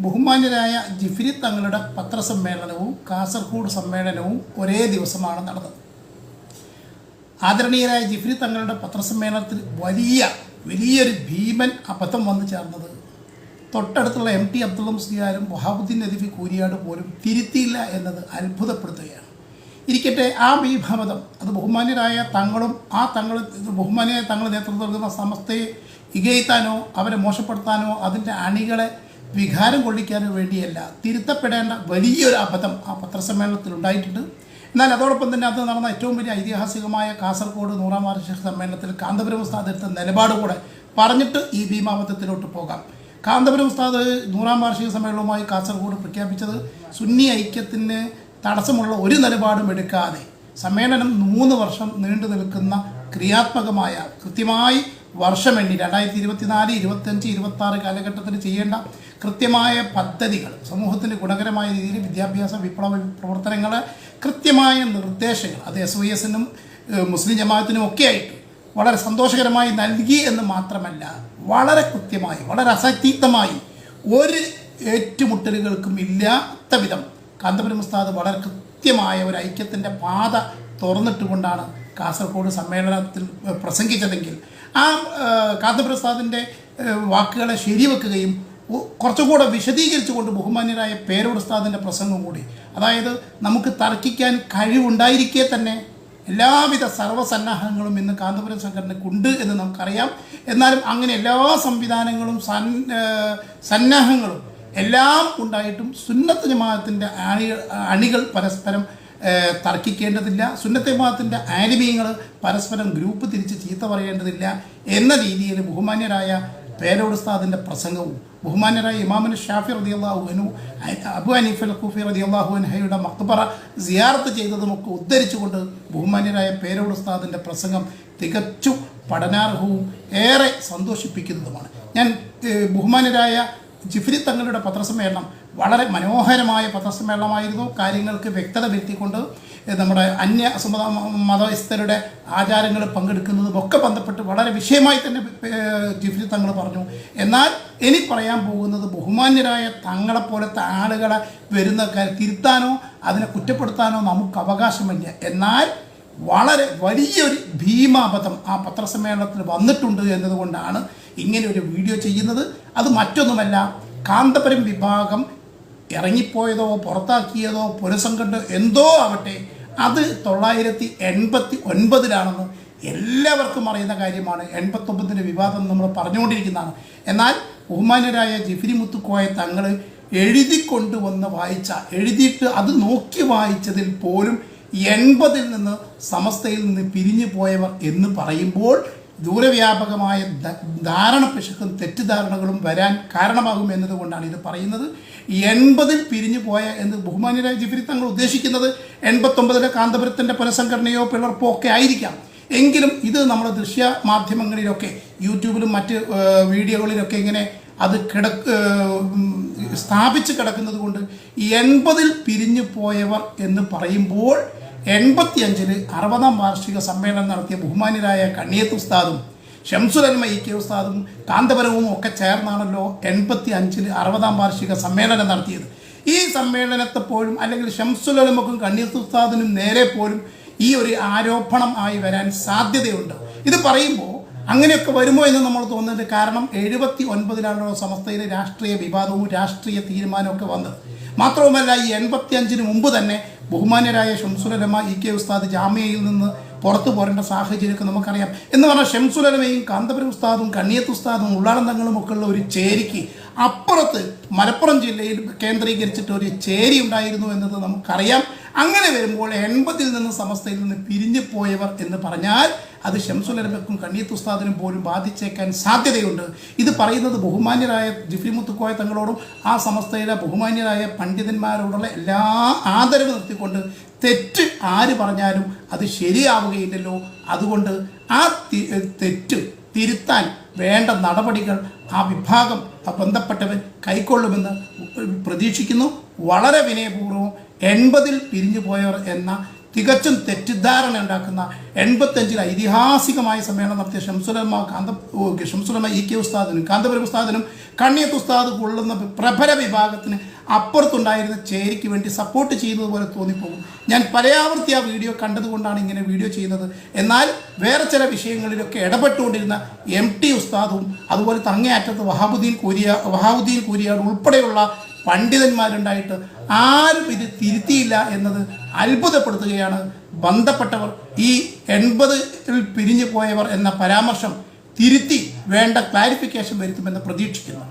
ബഹുമാന്യരായ ജിഫ്രി തങ്ങളുടെ പത്രസമ്മേളനവും കാസർഗോഡ് സമ്മേളനവും ഒരേ ദിവസമാണ് നടന്നത്. ആദരണീയരായ ജിഫ്രി തങ്ങളുടെ പത്രസമ്മേളനത്തിൽ വലിയ വലിയൊരു ഭീമൻ അബദ്ധം വന്നു ചേർന്നത്. തൊട്ടടുത്തുള്ള എം ടി അബ്ദുള്ള മുസ്ലിയാരും വഹാബുദ്ദീൻ നദിഫി കൂരിയാട് പോലും തിരുത്തിയില്ല എന്നത് അത്ഭുതപ്പെടുത്തുകയാണ്. ഇരിക്കട്ടെ ആ ഭീമതം അത് ബഹുമാന്യരായ തങ്ങളും ആ തങ്ങൾ ബഹുമാന്യരായ തങ്ങൾ നേതൃത്വം നൽകുന്ന സമസ്തയെ ഇകയത്താനോ അവരെ മോശപ്പെടുത്താനോ അതിന്റെ അണികളെ വികാരം കൊള്ളിക്കാനും വേണ്ടിയല്ല തിരുത്തപ്പെടേണ്ട വലിയൊരു അബദ്ധം ആ പത്രസമ്മേളനത്തിൽ ഉണ്ടായിട്ടുണ്ട്. എന്നാൽ അതോടൊപ്പം തന്നെ അത് നടന്ന ഏറ്റവും വലിയ ഐതിഹാസികമായ കാസർഗോഡ് നൂറാം വാർഷിക സമ്മേളനത്തിൽ കാന്തപുരം ഉസ്താദ് എടുത്ത നിലപാട് കൂടെ പറഞ്ഞിട്ട് ഈ ഭീമാബദ്ധത്തിലോട്ട് പോകാം. കാന്തപുരം ഉസ്താദ് നൂറാം വാർഷിക സമ്മേളനവുമായി കാസർഗോഡ് പ്രഖ്യാപിച്ചത് സുന്നി ഐക്യത്തിന് തടസ്സമുള്ള ഒരു നിലപാടും എടുക്കാതെ സമ്മേളനം മൂന്ന് വർഷം നീണ്ടു നിൽക്കുന്ന ക്രിയാത്മകമായ കൃത്യമായി വർഷമെണ്ണി രണ്ടായിരത്തി ഇരുപത്തിനാല് ഇരുപത്തഞ്ച് ഇരുപത്തി ആറ് കാലഘട്ടത്തിൽ ചെയ്യേണ്ട കൃത്യമായ പദ്ധതികൾ സമൂഹത്തിന് ഗുണകരമായ രീതിയിൽ വിദ്യാഭ്യാസ വിപ്ലവ പ്രവർത്തനങ്ങൾ കൃത്യമായ നിർദ്ദേശങ്ങൾ അത് എസ് വൈ എസിനും മുസ്ലിം ജമാഅത്തിനും ഒക്കെ ആയിട്ട് വളരെ സന്തോഷകരമായി നൽകി എന്ന് മാത്രമല്ല വളരെ കൃത്യമായി വളരെ അസക്തിയുക്തമായി ഒരു ഏറ്റുമുട്ടലുകൾക്കും ഇല്ലാത്ത വിധം കാന്തപുരം ഉസ്താദ് വളരെ കൃത്യമായ ഒരു ഐക്യത്തിന്റെ പാത തുറന്നിട്ടുകൊണ്ടാണ് കാസർഗോഡ് സമ്മേളനത്തിൽ പ്രസംഗിച്ചതെങ്കിൽ. ആ ഏഹ്, കാന്തപുരം ഉസ്താദിന്റെ ഏഹ്, വാക്കുകളെ ശരിവെക്കുകയും കുറച്ചുകൂടെ വിശദീകരിച്ചുകൊണ്ട് ബഹുമാന്യരായ പേരോടുസ്താദിന്റെ പ്രസംഗം കൂടി. അതായത് നമുക്ക് തർക്കിക്കാൻ കഴിവുണ്ടായിരിക്കെ തന്നെ എല്ലാവിധ സർവസന്നാഹങ്ങളും ഇന്ന് കാന്തപുരം സംഘടനയ്ക്കുണ്ട് എന്ന് നമുക്കറിയാം. എന്നാലും അങ്ങനെ എല്ലാ സംവിധാനങ്ങളും സൻ സന്നാഹങ്ങളും എല്ലാം ഉണ്ടായിട്ടും സുന്നത്ത് ജമാഅത്തിന്റെ അണികൾ അണികൾ പരസ്പരം തർക്കിക്കേണ്ടതില്ല. സുന്നത്തെ മതത്തിന്റെ ആലിമീങ്ങൾ പരസ്പരം ഗ്രൂപ്പ് തിരിച്ച് ചീത്ത പറയേണ്ടതില്ല എന്ന രീതിയിൽ ബഹുമാന്യരായ പേരോടുസ്താദിന്റെ പ്രസംഗവും ബഹുമാന്യരായ ഇമാമിന് ഷാഫി റതി അള്ളാഹുവിനു അബു അനീഫ് അൽ ഖുഫി റതി അള്ളാഹുൻഹയുടെ മക്ബറ സിയാർത്ത് ചെയ്തതുമൊക്കെ ഉദ്ധരിച്ചുകൊണ്ട് ബഹുമാന്യരായ പേരോടുസ്താദിന്റെ പ്രസംഗം തികച്ചും പഠനാർഹവും ഏറെ സന്തോഷിപ്പിക്കുന്നതുമാണ്. ഞാൻ ബഹുമാന്യരായ ജിഫ്രി തങ്ങളുടെ പത്രസമ്മേളനം വളരെ മനോഹരമായ പത്രസമ്മേളനമായിരുന്നു. കാര്യങ്ങൾക്ക് വ്യക്തത വരുത്തിക്കൊണ്ട് നമ്മുടെ അന്യ സമുദായ മതസ്ഥരുടെ ആചാരങ്ങൾ പങ്കെടുക്കുന്നതും ഒക്കെ ബന്ധപ്പെട്ട് വളരെ വിഷയമായി തന്നെ ജിഫ്രി തങ്ങൾ പറഞ്ഞു. എന്നാൽ ഇനി പറയാൻ പോകുന്നത് ബഹുമാന്യരായ തങ്ങളെപ്പോലത്തെ ആളുകളെ വരുന്ന തിരുത്താനോ അതിനെ കുറ്റപ്പെടുത്താനോ നമുക്ക് അവകാശമില്ല. എന്നാൽ വളരെ വലിയൊരു ഭീമാപഥം ആ പത്രസമ്മേളനത്തിൽ വന്നിട്ടുണ്ട് എന്നതുകൊണ്ടാണ് ഇങ്ങനെ ഒരു വീഡിയോ ചെയ്യുന്നത് അത് മറ്റൊന്നുമല്ല കാന്തപുരം വിഭാഗം ഇറങ്ങിപ്പോയതോ പുറത്താക്കിയതോ പുനഃസംഘടന എന്തോ ആവട്ടെ അത് തൊള്ളായിരത്തി എൺപത്തി ഒൻപതിലാണെന്ന് എല്ലാവർക്കും അറിയുന്ന കാര്യമാണ്. എൺപത്തൊമ്പതിന്റെ വിവാദം നമ്മൾ പറഞ്ഞുകൊണ്ടിരിക്കുന്നതാണ്. എന്നാൽ ബഹുമാനരായ ജിഫിരി മുത്തുക്കോയ തങ്ങൾ എഴുതി കൊണ്ടുവന്ന് വായിച്ച എഴുതിയിട്ട് അത് നോക്കി വായിച്ചതിൽ പോലും എൺപതിൽ നിന്ന് സമസ്തയിൽ നിന്ന് പിരിഞ്ഞു പോയവർ എന്ന് പറയുമ്പോൾ ദൂരവ്യാപകമായ ധാരണ പിശുക്കും തെറ്റിദ്ധാരണകളും വരാൻ കാരണമാകും എന്നതുകൊണ്ടാണ് ഇത് പറയുന്നത്. എൺപതിൽ പിരിഞ്ഞു പോയ എന്ന് ബഹുമാന്യരായ ജിഫിരി തങ്ങൾ ഉദ്ദേശിക്കുന്നത് എൺപത്തൊമ്പതിലെ കാന്തപുരത്തിന്റെ പുനഃസംഘടനയോ പിളർപ്പോ ഒക്കെ ആയിരിക്കാം. എങ്കിലും ഇത് നമ്മൾ ദൃശ്യ മാധ്യമങ്ങളിലൊക്കെ യൂട്യൂബിലും മറ്റ് വീഡിയോകളിലൊക്കെ ഇങ്ങനെ അത് കിടക്ക് സ്ഥാപിച്ച് കിടക്കുന്നത് കൊണ്ട് എൺപതിൽ പിരിഞ്ഞു പോയവർ എന്ന് പറയുമ്പോൾ എൺപത്തിയഞ്ചിൽ അറുപതാം വാർഷിക സമ്മേളനം നടത്തിയ ബഹുമാന്യരായ കണ്ണിയത്ത് ഉസ്താദും ഷംസുലന്മ ഇ കെ ഉസ്താദും കാന്തപുരവും ഒക്കെ ചേർന്നാണല്ലോ എൺപത്തി അഞ്ചിൽ അറുപതാം വാർഷിക സമ്മേളനം നടത്തിയത്. ഈ സമ്മേളനത്തെ പോലും അല്ലെങ്കിൽ ഷംസുലമക്കും കണ്ണിയത്ത് ഉസ്താദിനും നേരെ പോലും ഈ ഒരു ആരോപണം ആയി വരാൻ സാധ്യതയുണ്ട്. ഇത് പറയുമ്പോൾ അങ്ങനെയൊക്കെ വരുമോ എന്ന് നമ്മൾ തോന്നുന്നത് കാരണം എഴുപത്തി ഒൻപതിലാണല്ലോ സമസ്തയിലെ രാഷ്ട്രീയ വിവാദവും രാഷ്ട്രീയ തീരുമാനമൊക്കെ വന്നത്. മാത്രവുമല്ല ഈ എൺപത്തി അഞ്ചിന് മുമ്പ് തന്നെ ബഹുമാന്യരായ ഷംസുലമ ഇ കെ ഉസ്താദ് ജാമ്യയിൽ നിന്ന് പുറത്തു പോരേണ്ട സാഹചര്യമൊക്കെ നമുക്കറിയാം. എന്ന് പറഞ്ഞാൽ ഷംസുലമയും കാന്തപുരം ഉസ്താദും കണ്ണിയത്ത് ഉസ്താദും ഉള്ളാളം തങ്ങളും ഒക്കെ ഉള്ള ഒരു ചേരിക്ക് അപ്പുറത്ത് മലപ്പുറം ജില്ലയിൽ കേന്ദ്രീകരിച്ചിട്ട് ഒരു ചേരി ഉണ്ടായിരുന്നു എന്നത് നമുക്കറിയാം. അങ്ങനെ വരുമ്പോൾ എൺപതിൽ നിന്ന് സമസ്തയിൽ നിന്ന് പിരിഞ്ഞു പോയവർ എന്ന് പറഞ്ഞാൽ അത് ഷംസുലരബക്കും കണ്ണീത്ത് ഉസ്താദിനും പോലും ബാധിച്ചേക്കാൻ സാധ്യതയുണ്ട്. ഇത് പറയുന്നത് ബഹുമാന്യരായ ജിഫ്രി മുത്തുക്കോയ തങ്ങളോടും ആ സമസ്തയിലെ ബഹുമാന്യരായ പണ്ഡിതന്മാരോടുള്ള എല്ലാ ആദരവ് നിർത്തിക്കൊണ്ട് തെറ്റ് ആര് പറഞ്ഞാലും അത് ശരിയാവുകയില്ലല്ലോ. അതുകൊണ്ട് ആ തെറ്റ് തിരുത്താൻ വേണ്ട നടപടികൾ ആ വിഭാഗം ബന്ധപ്പെട്ടവൻ കൈക്കൊള്ളുമെന്ന് പ്രതീക്ഷിക്കുന്നു. വളരെ വിനയപൂർവം എൺപതിൽ പിരിഞ്ഞു പോയവർ എന്ന തികച്ചും തെറ്റിദ്ധാരണ ഉണ്ടാക്കുന്ന എൺപത്തഞ്ചിൽ ഐതിഹാസികമായ സമ്മേളനം നടത്തിയ ഷംസുലമ കാന്ത ഷംസുലമ്മ ഷംസുലമ ഇ കെ ഉസ്താദിനും കാന്തപുരം ഉസ്താദിനും കണ്ണിയത്ത് ഉസ്താദ് കൊള്ളുന്ന പ്രഭര വിഭാഗത്തിന് അപ്പുറത്തുണ്ടായിരുന്ന ചേരിക്ക് വേണ്ടി സപ്പോർട്ട് ചെയ്യുന്നത് പോലെ തോന്നിപ്പോകും. ഞാൻ പലയാവർത്തി ആ വീഡിയോ കണ്ടതുകൊണ്ടാണ് ഇങ്ങനെ വീഡിയോ ചെയ്യുന്നത്. എന്നാൽ വേറെ ചില വിഷയങ്ങളിലൊക്കെ ഇടപെട്ടുകൊണ്ടിരുന്ന എം ടി ഉസ്താദും അതുപോലെ തങ്ങേയറ്റത്ത് വഹാബുദ്ദീൻ കൂരിയ വഹാബുദ്ദീൻ കൂരിയാട് ഉൾപ്പെടെയുള്ള പണ്ഡിതന്മാരുണ്ടായിട്ട് ആരും ഇത് തിരുത്തിയില്ല എന്നത് അത്ഭുതപ്പെടുത്തുകയാണ് ബന്ധപ്പെട്ടവർ. ഈ എൺപതിൽ പിരിഞ്ഞു പോയവർ എന്ന പരാമർശം തിരുത്തി വേണ്ട ക്ലാരിഫിക്കേഷൻ വരുത്തുമെന്ന് പ്രതീക്ഷിക്കുന്നു.